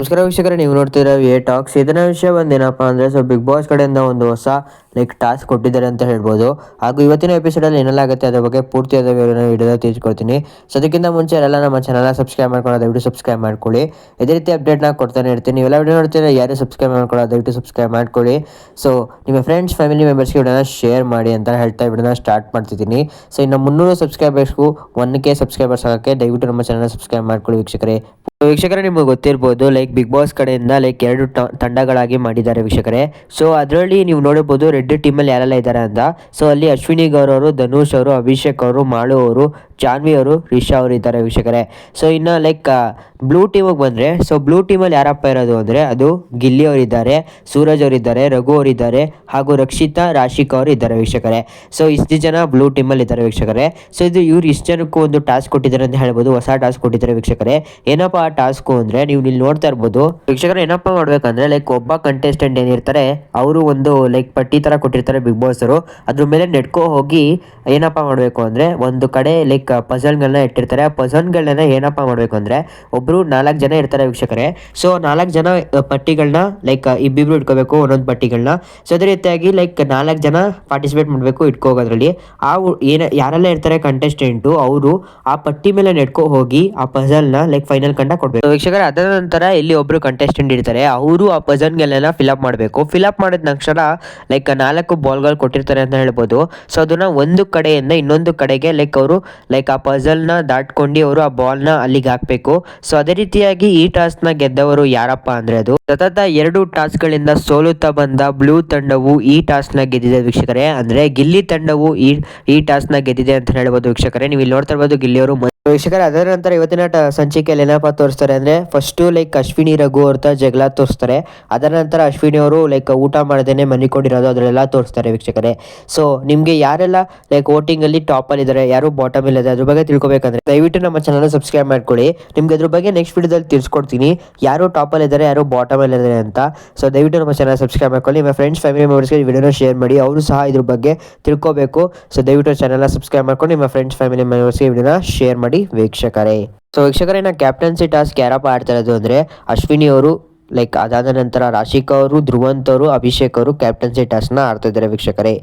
ನಮಸ್ಕಾರ ವೀಕ್ಷಕರೇ, ನೀವು ನೋಡ್ತಿರೋ ಎ ಟಾಕ್ಸ್ ಇದನ್ನ ವಿಷಯ ಬಂದೇನಪ್ಪ ಅಂದ್ರೆ ಸೊ ಬಿಗ್ ಬಾಸ್ ಕಡೆಯಿಂದ ಒಂದು ಹೊಸ ಲೈಕ್ ಟಾಸ್ಕ್ ಕೊಟ್ಟಿದ್ದಾರೆ ಅಂತ ಹೇಳ್ಬೋದು. ಹಾಗೂ ಇವತ್ತಿನ ಎಪಿಸೋಡಲ್ಲಿ ಅಲ್ಲಿ ಅದರ ಬಗ್ಗೆ ಪೂರ್ತಿಯಾದ ವಿಡಿಯೋ ತಿಳಿಸ್ಕೊಡ್ತೀನಿ. ಸೊ ಅದಕ್ಕಿಂತ ಮುಂಚೆ ಎಲ್ಲ ನಮ್ಮ ಚಾನಲ್ನ ಸಬ್ಸ್ಕ್ರೈಬ್ ಮಾಡ್ಕೊಳ್ಳೋ ದಯವಿಟ್ಟು ಸಬ್ಸ್ಕ್ರೈಬ್ ಮಾಡ್ಕೊಳ್ಳಿ. ಇದೇ ರೀತಿ ಅಪ್ಡೇಟ್ನ ಕೊಡ್ತಾನೆ ಇರ್ತೀನಿ. ನೀವೆಲ್ಲ ವಿಡಿಯೋ ನೋಡ್ತೀರಾ ಯಾರು ಸಬ್ಸ್ಕ್ರೈಬ್ ಮಾಡ್ಕೊಳ್ಳೋ ದಯವಿಟ್ಟು ಸಬ್ಸ್ಕ್ರೈಬ್ ಮಾಡ್ಕೊಳ್ಳಿ. ಸೊ ನಿಮ್ಮ ಫ್ರೆಂಡ್ಸ್ ಫ್ಯಾಮಿಲಿ ಮೆಂಬರ್ಸ್ಗೆ ವಿಡಿಯೋನ ಶೇರ್ ಮಾಡಿ ಅಂತ ಹೇಳ್ತಾ ವಿಡಿಯೋನ ಸ್ಟಾರ್ಟ್ ಮಾಡ್ತಿದ್ದೀನಿ. ಸೊ ಇನ್ನು ಮುನ್ನೂರು ಸಬ್ಸ್ಕ್ರೈಬರ್ಸ್ಗೂ ಒನ್ ಕೆ ಸಬ್ಸ್ಕ್ರೈಬರ್ಸ್ ಆಗೋಕ್ಕೆ ದಯವಿಟ್ಟು ನಮ್ಮ ಚಾನಲ್ನ ಸಬ್ಸ್ಕ್ರೈಬ್ ಮಾಡ್ಕೊಳ್ಳಿ ವೀಕ್ಷಕರೇ. ವೀಕ್ಷಕರೇ, ನಿಮಗೆ ಗೊತ್ತಿರ್ಬೋದು ಲೈಕ್ ಬಿಗ್ ಬಾಸ್ ಕಡೆಯಿಂದ ಲೈಕ್ ಎರಡು ತಂಡಗಳಾಗಿ ಮಾಡಿದ್ದಾರೆ ವೀಕ್ಷಕರೇ. ಸೊ ಅದರಲ್ಲಿ ನೀವು ನೋಡಬಹುದು ರೆಡ್ ಟೀಮಲ್ಲಿ ಯಾರೆಲ್ಲ ಇದ್ದಾರೆ ಅಂತ. ಸೊ ಅಲ್ಲಿ ಅಶ್ವಿನಿ ಗೌರ್ ಅವರು, ಧನುಷ್ ಅವರು, ಅಭಿಷೇಕ್ ಅವರು, ಮಾಳು ಅವರು ಜಾನ್ವಿ ಅವರು, ರಿಷಾ ಅವರು ಇದ್ದಾರೆ ವೀಕ್ಷಕರೇ. ಸೊ ಇನ್ನು ಲೈಕ್ ಬ್ಲೂ ಟೀಮಿಗೆ ಬಂದರೆ ಸೊ ಬ್ಲೂ ಟೀಮಲ್ಲಿ ಯಾರಪ್ಪ ಇರೋದು ಅಂದರೆ, ಅದು ಗಿಲ್ಲಿ ಅವರಿದ್ದಾರೆ ಸೂರಜ್ ಅವರಿದ್ದಾರೆ ರಘು ಅವರಿದ್ದಾರೆ ಹಾಗೂ ರಕ್ಷಿತಾ, ರಾಶಿಕ್ ಅವರು ಇದ್ದಾರೆ ವೀಕ್ಷಕರೇ. ಸೊ ಇಷ್ಟು ಜನ ಬ್ಲೂ ಟೀಮಲ್ಲಿ ಇದ್ದಾರೆ ವೀಕ್ಷಕರೇ. ಸೊ ಇದು ಇವ್ರು ಇಷ್ಟು ಜನಕ್ಕೂ ಒಂದು ಟಾಸ್ಕ್ ಕೊಟ್ಟಿದ್ದಾರೆ ಅಂತ ಹೇಳ್ಬೋದು, ಹೊಸ ಟಾಸ್ಕ್ ಕೊಟ್ಟಿದ್ದಾರೆ ವೀಕ್ಷಕರೇ. ಏನಪ್ಪ ಆ ಟಾಸ್ಕು ಅಂದರೆ, ನೀವು ಇಲ್ಲಿ ನೋಡ್ತಾ ಇರ್ಬೋದು, ವೀಕ್ಷಕರು ಏನಪ್ಪ ಮಾಡಬೇಕಂದ್ರೆ ಲೈಕ್ ಒಬ್ಬ ಕಂಟೆಸ್ಟೆಂಟ್ ಏನಿರ್ತಾರೆ, ಅವರು ಒಂದು ಲೈಕ್ ಪಟ್ಟಿ ಥರ ಕೊಟ್ಟಿರ್ತಾರೆ ಬಿಗ್ ಬಾಸ್ ಅವರು. ಅದ್ರ ಮೇಲೆ ನೆಡ್ಕೋ ಹೋಗಿ ಏನಪ್ಪ ಮಾಡಬೇಕು ಅಂದರೆ, ಒಂದು ಕಡೆ ಲೈಕ್ ಪಜಲ್ಗಳನ್ನ ಇಟ್ಟಿರ್ತಾರೆ. ಆ ಪಜಲ್ಗಳನ್ನ ಏನಪ್ಪ ಮಾಡಬೇಕು ಅಂದರೆ ಒಬ್ಬರು ನಾಲ್ಕು ಜನ ಇರ್ತಾರೆ ವೀಕ್ಷಕರೇ. ಸೊ ನಾಲ್ಕು ಜನ ಪಟ್ಟಿಗಳನ್ನ ಲೈಕ್ ಇಬ್ಬಿಬ್ರು ಇಟ್ಕೋಬೇಕು, ಒಂದೊಂದು ಪಟ್ಟಿಗಳನ್ನ ಸೊ ಅದೇ ರೀತಿಯಾಗಿ ಲೈಕ್ ನಾಲ್ಕು ಜನ ಪಾರ್ಟಿಸಿಪೇಟ್ ಮಾಡಬೇಕು ಇಟ್ಕೋಗೋದ್ರಲ್ಲಿ. ಆ ಏನ, ಯಾರೆಲ್ಲ ಇರ್ತಾರೆ ಕಂಟೆಸ್ಟೆಂಟು ಅವರು ಆ ಪಟ್ಟಿ ಮೇಲೆ ನೆಟ್ಕೊ ಹೋಗಿ ಆ ಪಜಲ್ನ ಲೈಕ್ ಫೈನಲ್ ಕಂಡ ಕೊಡ್ಬೇಕು. ವೀಕ್ಷಕರ, ಅದರ ನಂತರ ಇಲ್ಲಿ ಒಬ್ಬರು ಕಂಟೆಸ್ಟೆಂಟ್ ಇರ್ತಾರೆ. ಅವರು ಆ ಪಜಲ್ಗಳನ್ನೆಲ್ಲ ಫಿಲಪ್ ಮಾಡಬೇಕು. ಫಿಲಪ್ ಮಾಡಿದ ನಂತರ ಲೈಕ್ ನಾಲ್ಕು ಬಾಲ್ಗಳು ಕೊಟ್ಟಿರ್ತಾರೆ ಅಂತ ಹೇಳ್ಬೋದು. ಸೊ ಅದನ್ನ ಒಂದು ಕಡೆಯಿಂದ ಇನ್ನೊಂದು ಕಡೆಗೆ ಲೈಕ್ ಅವರು ಲೈಕ್ ಆ ಪಜಲ್ನ ದಾಟ್ಕೊಂಡು ಅವರು ಆ ಬಾಲ್ನ ಅಲ್ಲಿಗೆ ಹಾಕ್ಬೇಕು. ಸೊ ಅದೇ ರೀತಿಯಾಗಿ ಈ ಟಾಸ್ಕ್ನ ಗೆದ್ದವರು ಯಾರಪ್ಪ ಅಂದ್ರೆ ಅದು ಸತತ ಎರಡು ಟಾಸ್ಕ್ಗಳಿಂದ ಸೋಲುತ್ತಾ ಬಂದ ಬ್ಲೂ ತಂಡವು ಈ ಟಾಸ್ಕ್ನ ಗೆದ್ದಿದೆ ವೀಕ್ಷಕರೇ. ಅಂದ್ರೆ ಗಿಲ್ಲಿ ತಂಡವು ಈ ಈ ಟಾಸ್ಕ್ನ ಗೆದ್ದಿದೆ ಅಂತ ಹೇಳ್ಬೋದು ವೀಕ್ಷಕರೇ. ನೀವು ಇಲ್ಲಿ ನೋಡ್ತಾ ಇರ್ಬೋದು ಗಿಲ್ಲಿಯವರು ವೀಕ್ಷಕರ, ಅದರ ನಂತರ ಇವತ್ತಿನ ಸಂಚಿಕೆಯಲ್ಲಿ ಏನಪ್ಪ ತೋರಿಸ್ತಾರೆ ಅಂದ್ರೆ ಫಸ್ಟ್ ಲೈಕ್ ಅಶ್ವಿನಿ, ರಘು ಅವ್ರ ಜಗಳ ತೋರಿಸ್ತಾರೆ. ಅದರ ನಂತರ ಅಶ್ವಿನಿ ಅವರು ಲೈಕ್ ಊಟ ಮಾಡದೇನೆ ಮನಿಕೊಂಡಿರೋದು ಅದರೆಲ್ಲ ತೋರಿಸ್ತಾರೆ ವೀಕ್ಷಕರೇ. ಸೊ ನಿಮ್ಗೆ ಯಾರೆಲ್ಲ ಲೈಕ್ ವೋಟಿಂಗ್ ಅಲ್ಲಿ ಟಾಪ್ ಅಲ್ಲಿ ಇದಾರೆ, ಯಾರು ಬಾಟಮ್ ಅಲ್ಲಿ ಅದ್ರ ಬಗ್ಗೆ ತಿಳ್ಕೊಬೇಕಂದ್ರೆ ದಯವಿಟ್ಟು ನಮ್ಮ ಚಾನಲ್ ಸಬ್ಸ್ಕ್ರೈಬ್ ಮಾಡ್ಕೊಳ್ಳಿ. ನಿಮ್ಗೆ ಅದ್ರ ಬಗ್ಗೆ ನೆಕ್ಸ್ಟ್ ವಿಡಿಯೋದಲ್ಲಿ ತಿಳಿಸ್ಕೊಡ್ತೀನಿ. ಯಾರು ಟಾಪ್ ಅಲ್ಲಿ ಇದ್ದಾರೆ, ಯಾರು ಬಾಟಮ್ ಅಲ್ಲಿ ಇದ್ದಾರೆ ಅಂತ. ಸೊ ದಯವಿಟ್ಟು ನಮ್ಮ ಚಾನಲ್ ಸಬ್ಸ್ಕ್ರೈಬ್ ಮಾಡ್ಕೊಳ್ಳಿ. ನಿಮ್ಮ ಫ್ರೆಂಡ್ಸ್ ಫ್ಯಾಮಿಲಿ ಮೆಂಬರ್ಸ್ಗೆ ವಿಡಿಯೋನ ಶೇರ್ ಮಾಡಿ. ಅವರು ಸಹ ಇದ್ರ ಬಗ್ಗೆ ತಿಳ್ಕೊಬೇಕು. ಸೊ ದಯವಿಟ್ಟು ಚಾನಲ್ ಸಬ್ಸ್ಕ್ರೈಬ್ ಮಾಡ್ಕೊಂಡು ನಿಮ್ಮ ಫ್ರೆಂಡ್ಸ್ ಫ್ಯಾಮಿಲಿ ಮೆಂಬರ್ಸ್ಗೆ ವಿಡಿಯೋನ ಶೇರ್ ಮಾಡಿ ವೀಕ್ಷಕರೇ. ಸೊ ವೀಕ್ಷಕರೇ ನಾ ಕ್ಯಾಪ್ಟನ್ಸಿ ಟಾಸ್ಕ್ ಯಾರಪ್ಪ ಆಡ್ತಾ ಇರೋದು ಅಂದರೆ ಅಶ್ವಿನಿ ಅವರು ಲೈಕ್ ಅದಾದ ನಂತರ ರಾಶಿಕಾ ಅವರು, ಧ್ರುವಂತ್ ಅವರು, ಅಭಿಷೇಕ್ ಅವರು ಕ್ಯಾಪ್ಟನ್ಸಿ ಟಾಸ್ಕ್ನ ಆಡ್ತಾ ಇದ್ದಾರೆ ವೀಕ್ಷಕರೇ.